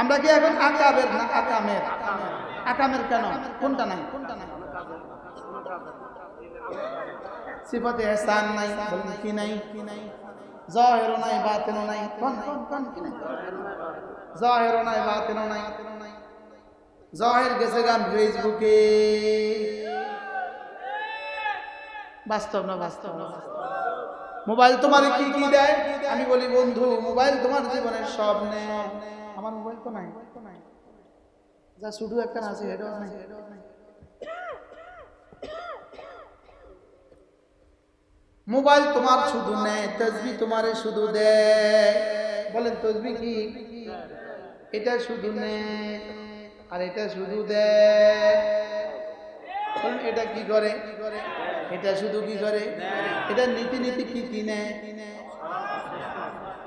আমরা কি এখন আকাবের না আকামের? আকামের কেন? কোনটা নাই? কোনটা নাই সিফাতে এহসান নাই কি নাই কি নাই? জাহেরও নাই বাতেনও নাই। কোন কোন কোন কি নাই? জাহেরও নাই বাতেনও নাই। জাহের গেছে গান ফেসবুকে। বাস্তব না বাস্তব? না মোবাইল তোমার কি কি দেয়? আমি বলি, বন্ধু, মোবাইল তোমার জীবনের সব নেয় আমার মোবাইল তো নাই। যা শুধু একটা আছে এটাও নাই। মোবাইল তোমার শুধু নেয় তসবি তোমারে শুধু দেয় বলেন, তসবি কি? এটা শুধু নেয় আর এটা শুধু বলেন, এটা কি করে? এটা শুধু কি করে? এটা নীতি নীতি কি কি নেয়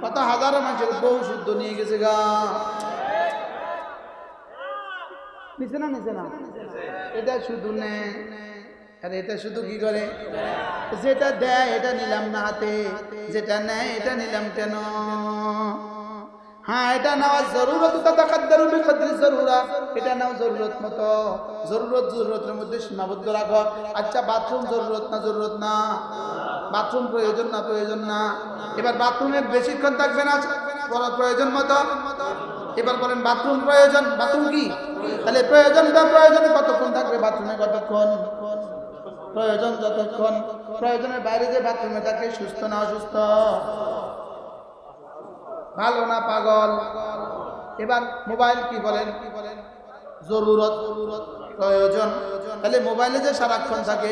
কত হাজারো মানুষের বউ শুদ্ধ নিয়ে গেছে গা। নিচে না নিচে না? এটা শুধু নেয় আর এটা শুধু কি করে? যেটা দেয় এটা নিলাম না হাতে। যেটা নেয় এটা নিলাম কেন? হ্যাঁ এটা নেওয়া জরুরত জরুরা। এটা নাও জরুরত মতো। জরুরত, জরুরতের মধ্যে সীমাবদ্ধ রাখো। আচ্ছা বাথরুম জরুরত না জরুরত না? বাথরুম প্রয়োজন না প্রয়োজন না। এবার বাথরুমে বেশিক্ষণ থাকবে না প্রয়োজন মতো। এবার বলেন, বাথরুম প্রয়োজন, বাথরুম কি? তাহলে প্রয়োজনটা প্রয়োজনে কতক্ষণ থাকবে বাথরুমে কতক্ষণ? প্রয়োজন যতক্ষণ। প্রয়োজনের বাইরে যে বাথরুমে থাকে, সুস্থ না অসুস্থ? ভালো না পাগল? এবার মোবাইল কি বলেন কি বলেন? জরুরত, প্রয়োজন। তাহলে মোবাইলে যে সারাক্ষণ থাকে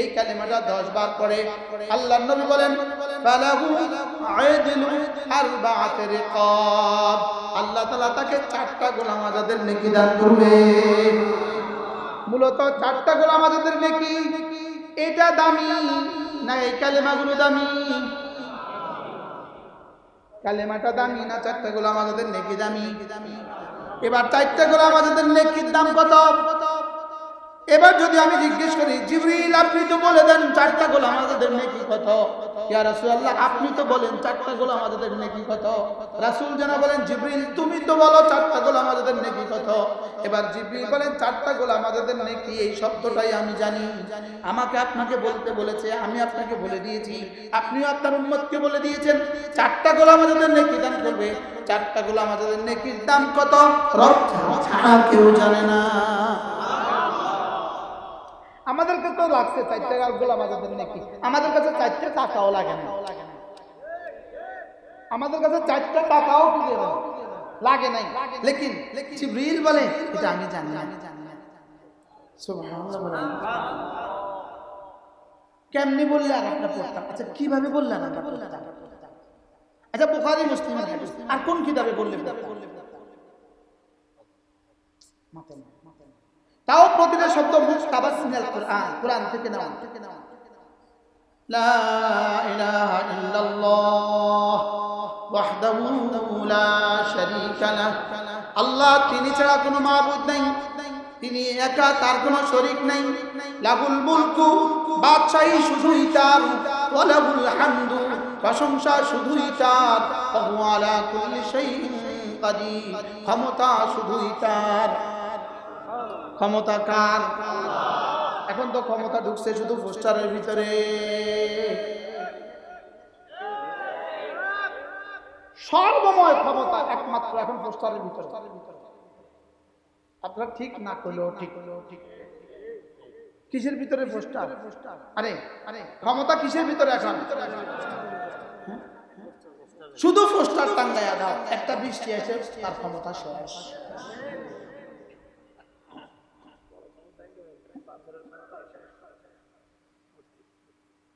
এই কালেমাটা 10 বার পরে আল্লাহর নবী বলেন আল্লাহ তাআলা তাকে চারটা গোলাম আজাদের নেকি দান করবে। মূলত চারটা গোলাম আজাদের নেকি। এটা দামি না এই কালেমাগুলো দামি? কালেমাটা দামি না চারটা গোলাম আজাদের নেকি দামি? এবার চারটা গোলাম আজাদের নেকির দাম কত? এবার যদি আমি জিজ্ঞেস করি, জিবরিল, আপনি তো বলে দেন চারটা গোলাম আমাদের নেকি কত? ইয়া রাসূলুল্লাহ, আপনি তো বলেন চারটা গোলাম আমাদের নেকি কত? রাসূল যেন বলেন, জিবরিল, তুমি তো বলো চারটা গোলাম আজাদের নেকি কত? এবার জিবরিল বলেন, চারটা গোলাম আজাদের নেকি, এই শব্দটাই আমি জানি। আমাকে আপনাকে বলতে বলেছে, আমি আপনাকে বলে দিয়েছি। আপনিও আপনার উম্মতকে বলে দিয়েছেন, চারটা গোলাম আমাদের নেকি দান করবে। চারটা গোলাম আমাদের নেকির দাম কত? রব ছাড়া কেউ জানে না। লাগছে আজাদের নাকি? আমাদের কাছে চারটে টাকাও লাগে না। আমাদের কাছে টাকাও খুঁজে না। লাগে নাই। লেকিন বলে, এটা আমি জানি কেমনি বললে আর আমরা পড়তাম? আচ্ছা কীভাবে পড়তাম? আচ্ছা বুখারী, মুসলিম আর কোন কিতাবে বললে না। তাও প্রতিটা শব্দ মিনাল কোরআন কোরআন থেকে নাও থেকে লা শারীকা লাহ। আল্লাহ তিনি ছাড়া কোনো মাবুদ নাই। তিনি একা, তার কোনো শরীক নাই। লাহুল মুলকু, বাদশাহী শুধুই তার। ওয়া লাহুল হামদু, প্রশংসা শুধুই তার। আলা কুল্লি শাইইন ক্ষমতা শুধুই তার। ক্ষমতা কার? এখন তো ক্ষমতা ঢুকছে শুধু পোস্টারের ভিতরে। সর্বময় ক্ষমতা একমাত্র এখন পোস্টারের ভিতরে। আপনারা ঠিক না করলেও ঠিক। ঠিক কিসের ভিতরে পোস্টার? আরে আরে, ক্ষমতা কিসের ভিতরে এখন? হ্যাঁ? শুধু পোস্টার টাঙ্গাইয়া দাও, একটা বৃষ্টি এসে তার ক্ষমতা শেষ।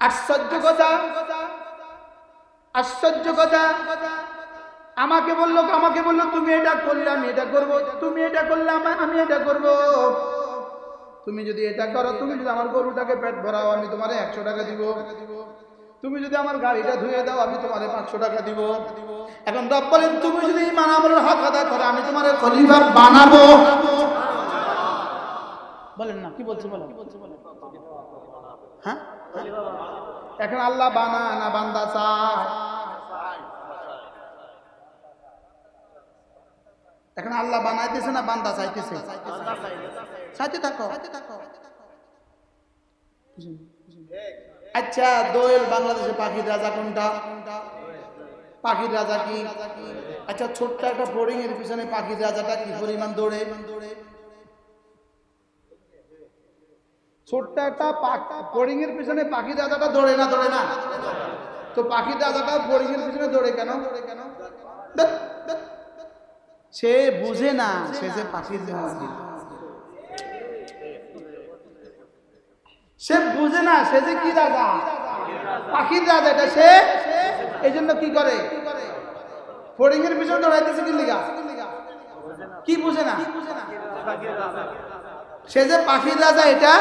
আশ্চর্য কথা আশ্চর্য কথা। আমাকে বলল আমাকে বলল, তুমি এটা করলে, আমি এটা করব। তুমি এটা করলে, আমা- এটা করব। তুমি যদি এটা করো, তুমি যদি আমার গরুটাকে পেট ভরাও, আমি তোমার একশো টাকা দিব। তুমি যদি আমার গাড়িটা ধুয়ে দাও, আমি তোমার পাঁচশো টাকা দিব। এখন রব বলেন, তুমি যদি ইমান আমলের হক আদায় করো, আমি তোমার খলিফা বানাবো। বলেন না, কি বলছে বলেন? হ্যাঁ? এখন আল্লাহ বানা না বান্দা চায়। এখন আল্লাহ বানাইতেছে না বান্দা চাইতেছে? চাইতে থাকো। আচ্ছা দোয়েল বাংলাদেশে পাখির রাজা কোনটা? পাখির রাজা কি? আচ্ছা ছোট্ট একটা বোর্ডিং এর পিছনে পাখির রাজাটা কি পরিমাণ দৌড়ে? ছোট্ট একটা এর পিছনে পাখি রাজাটা দৌড়ে না দৌড়ে না? তো রাজাটা বোর্ডিং এর পিছনে দৌড়ে কেন? দৌড়ে কেন। সে বুঝে না, সে যে পাখির সে বুঝে না, সে যে কি রাজা পাখির রাজা এটা, সে? এই জন্য কি করে? ফোরিং এর পিছনে দৌড়াইতেছে কি লিগা কি বুঝে না? সে যে পাখির রাজা এটা?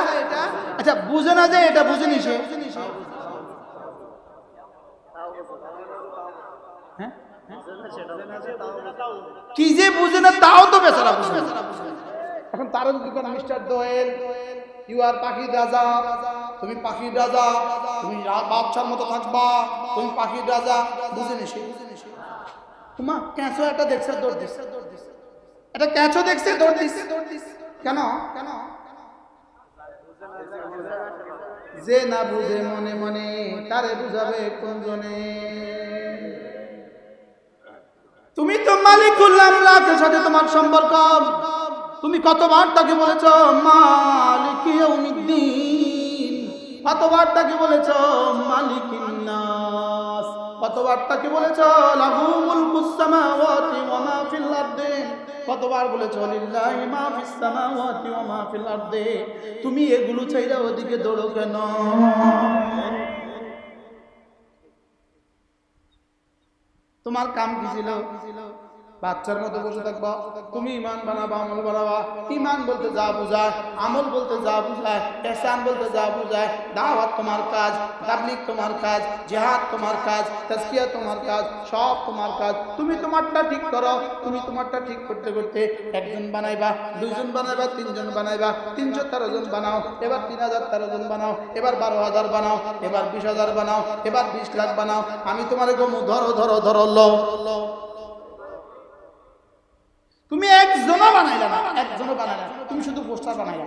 আচ্ছা বুঝে না যে এটা বুঝেনি সে? হ্যাঁ? কি যে বুঝে না তাও তো বেচারা বুঝে। এখন যদি মিস্টার দোয়েল? ইউ আর পাখির রাজা। তুমি পাখির রাজা। তুমি বাদশার মতো থাকবা। তুমি পাখির রাজা। বুঝেনি সে? তোমা ক্যাঁচো একটা দেখছে, দৌড় দিচ্ছে এটা ক্যাঁচো দেখছে, দৌড় দিচ্ছে দৌড় দিচ্ছে কেন? কেন যে না বুঝে মনে মনে, তারে বুঝাবে কোন জনে তুমি তো মালিকুল্লাহ আমলাকের সাথে তোমার সম্পর্ক। তুমি কতবার তাকে বলেছ মালিক ইয়াউমিদ্দিন কতবার তাকে বলেছ মালিক নাস কতবার তাকে বলেছ? লাহু মুলকুস সামাওয়াতি ওয়া মা ফিল আরদি। কতবার বলেছ? লিল্লাহি মা ফিস সামাওয়াতি ওয়া মা ফিল আরদি। তুমি এগুলো চাইরা ওদিকে দৌড়ো কেন? তোমার কাম কি ছিল? বাচ্চার মতো বসে থাকবা। তুমি ইমান বানাবা, আমল বানাবা। ইমান বলতে যা বুঝায়, আমল বলতে যা বুঝায় এহসান বলতে যা বুঝায়, দাওয়াত তোমার কাজ, তাবলিগ তোমার কাজ, জেহাদ তোমার কাজ, তাজকিয়া তোমার কাজ, সব তোমার কাজ। তুমি তোমারটা ঠিক করো, তুমি তোমারটা ঠিক করতে করতে একজন বানাইবা, দুইজন বানাইবা, তিনজন বানাইবা, তিনশো তেরো জন বানাও, এবার তিন হাজার তেরো জন বানাও, এবার বারো হাজার বানাও, এবার বিশ হাজার বানাও, এবার বিশ লাখ বানাও। আমি তোমার গমু, ধরো ধরো ধরো, লো। তুমি একজনও বানাইলে না একজনও বানাইলে তুমি শুধু পোস্টার বানাইলে।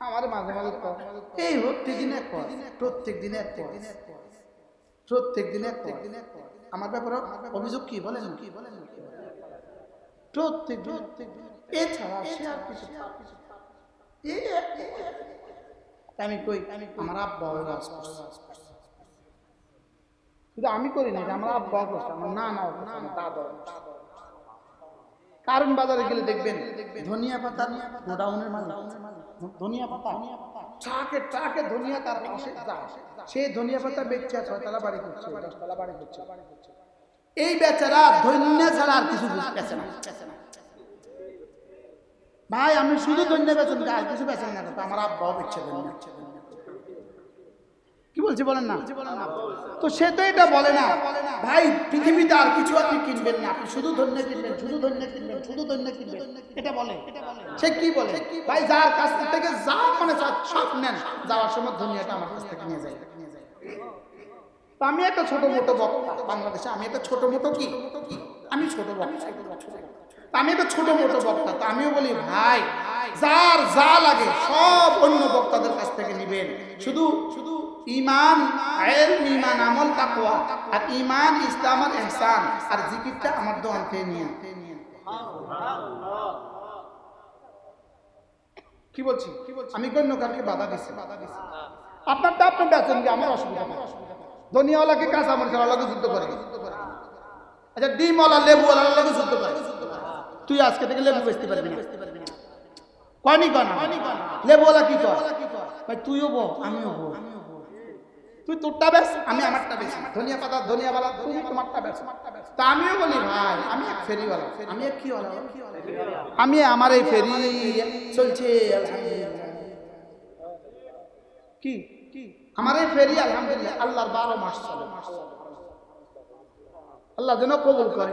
আমার মাঝে মাঝে এই প্রত্যেক দিনে প্রত্যেক দিনে প্রত্যেক দিনে প্রত্যেক দিন এক কর। আমার ব্যাপারে অভিযোগ কি বলেন? কি বলেন? প্রত্যেক দিন এছাড়া সে আর কিছু আমি আমার আব্বা। শুধু আমি করি না আমার আব্বা করছে আমার না না দাদা। কারণ বাজারে গেলে দেখবেন ধনিয়া পাতা গোডাউনের মাঝে ধনিয়া পাতা। ট্রাকে ট্রাকে ধনিয়া তার পাশে যায় সেই ধনিয়া পাতা বেচছে ছয়তলা বাড়ি করছে দশতলা বাড়ি করছে। এই বেচারা ধন্য ছাড়া আর কিছু বেচে না। ভাই, আমি শুধু ধন্য বেচেন আর কিছু বেচেন না আমার আব্বাও বেচছে ধন্য। বলছি, বলেন না। তো সে তো এটা বলে না। ভাই, পৃথিবীতে আর কিছু আপনি কিনবেন না। আপনি শুধু ধন্য কিনবেন, শুধু ধন্য কিনবেন, শুধু ধন্য কিনবেন। এটা বলে। সে কি বলে? ভাই, যার কাছ থেকে যা মানে সব নেন, যাওয়ার সময় ধনিয়াটা আমার কাছ থেকে নিয়ে যায়। আমি একটা ছোট মোটো বক্তা, বাংলাদেশে। আমি একটা ছোট মোটো কি? আমি ছোট বক্তা। আমি একটা ছোট মোটো বক্তা। তো আমিও বলি, ভাই, যার যা লাগে সব অন্য বক্তাদের কাছ থেকে নিবেন। শুধু শুধু ইমান আইল ইমান, আমল, তাকওয়া। আর ইমান ইসলাম আর ইহসান। আর জিকিরটা আমার দোয়ান নিয়ে কি বলছি? আমি গণ্য কারকে বাধা দিচ্ছি বাধা দিচ্ছি আপনারটা আপনি বেচেন কি আমার অসুবিধা দুনিয়াওয়ালাকে কাঁচা আমার খেলাকে যুদ্ধ করে। আচ্ছা ডিমওয়ালা, লেবুওয়ালার লাগে যুদ্ধ করে। তুই আজকে থেকে লেবু বেচতে পারবি না। কয়নি কন লেবুওয়ালা কি কর তুইও বো আমিও বো তুই তোরটা বেশ আমি আমারটা বেশি। ধনিয়া পাতা ধনিয়া বালা তুমি তোমারটা বেশ। তা আমিও বলি ভাই আমি এক ফেরিওয়ালা। আমি এক কিওয়ালা আমি আমার এই ফেরি চলছে কি? কি? আমার এই ফেরি আলহামদুলিল্লাহ আল্লাহর বারো মাস চলে। আল্লাহ যেন কবুল করে।